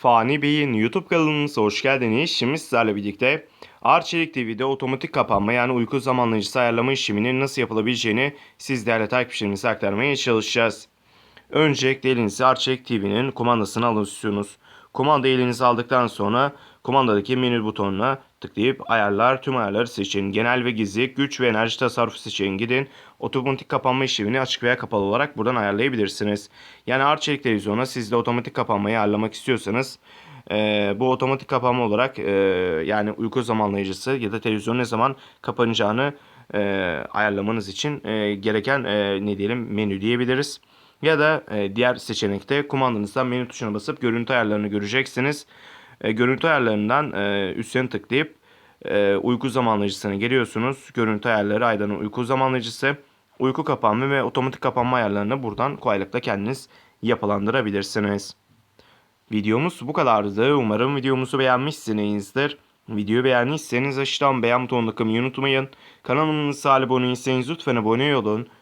Fani Bey'in YouTube kanalımıza hoş geldiniz. Şimdi sizlerle birlikte Arçelik TV'de otomatik kapanma yani uyku zamanlayıcısı ayarlama işleminin nasıl yapılabileceğini siz değerli takipçilerimize aktarmaya çalışacağız. Öncelikle elinize Arçelik TV'nin kumandasını alıyorsunuz. Kumandayı elinize aldıktan sonra kumandadaki menü butonuna tıklayıp ayarlar tüm ayarları seçin. Genel ve gizli, güç ve enerji tasarrufu seçin. Gidin otomatik kapanma işlemini açık veya kapalı olarak buradan ayarlayabilirsiniz. Yani Arçelik televizyona siz de otomatik kapanmayı ayarlamak istiyorsanız eee, bu otomatik kapanma olarak eee, yani uyku zamanlayıcısı ya da televizyon ne zaman kapanacağını eee, ayarlamanız için eee, gereken eee, ne diyelim menü diyebiliriz. Ya da e, diğer seçenekte kumandanızdan menü tuşuna basıp görüntü ayarlarını göreceksiniz. E, görüntü ayarlarından e, üstüne tıklayıp e, uyku zamanlayıcısına geliyorsunuz. Görüntü ayarları aydanın uyku zamanlayıcısı, uyku kapanma ve otomatik kapanma ayarlarını buradan kolaylıkla kendiniz yapılandırabilirsiniz. Videomuz bu kadardı. Umarım videomuzu beğenmişsinizdir. Videoyu beğendiyseniz aşağıdan beğen butonuna tıklamayı unutmayın. Kanalımıza abone değilseniz lütfen abone olun.